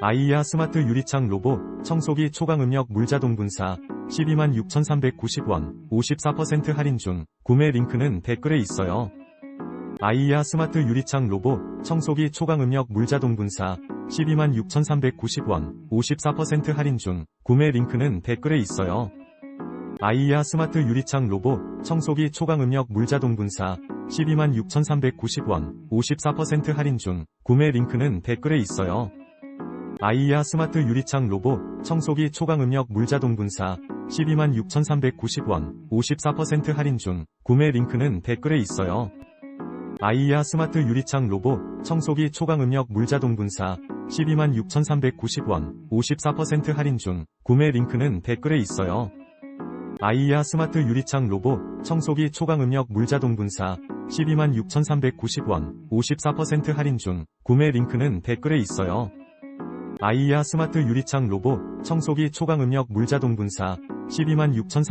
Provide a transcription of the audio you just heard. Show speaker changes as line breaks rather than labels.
아이야 스마트 유리창 로봇 청소기 초강음력 물자동 분사 12만 6,390원 54% 할인 중 구매 링크는 댓글에 있어요. 아이야 스마트 유리창 로봇 청소기 초강음력 물자동 분사 12만 6,390원 54% 할인 중 구매 링크는 댓글에 있어요. 아이야 스마트 유리창 로봇 청소기 초강음력 물자동 분사 12만 6,390원 54% 할인 중 구매 링크는 댓글에 있어요. 아이야 스마트 유리창 로봇 청소기 초강음력 물자동 분사 12만 6,390원 54% 할인 중 구매 링크는 댓글에 있어요. 아이야 스마트 유리창 로봇 청소기 초강음력 물자동 분사 12만 6,390원 54% 할인 중 구매 링크는 댓글에 있어요. 아이야 스마트 유리창 로봇 청소기 초강음력 물자동 분사 12만 6,390원 54% 할인 중 구매 링크는 댓글에 있어요. 아이야 스마트 유리창 로봇 청소기 초강음력 물자동 분사 12만 6,300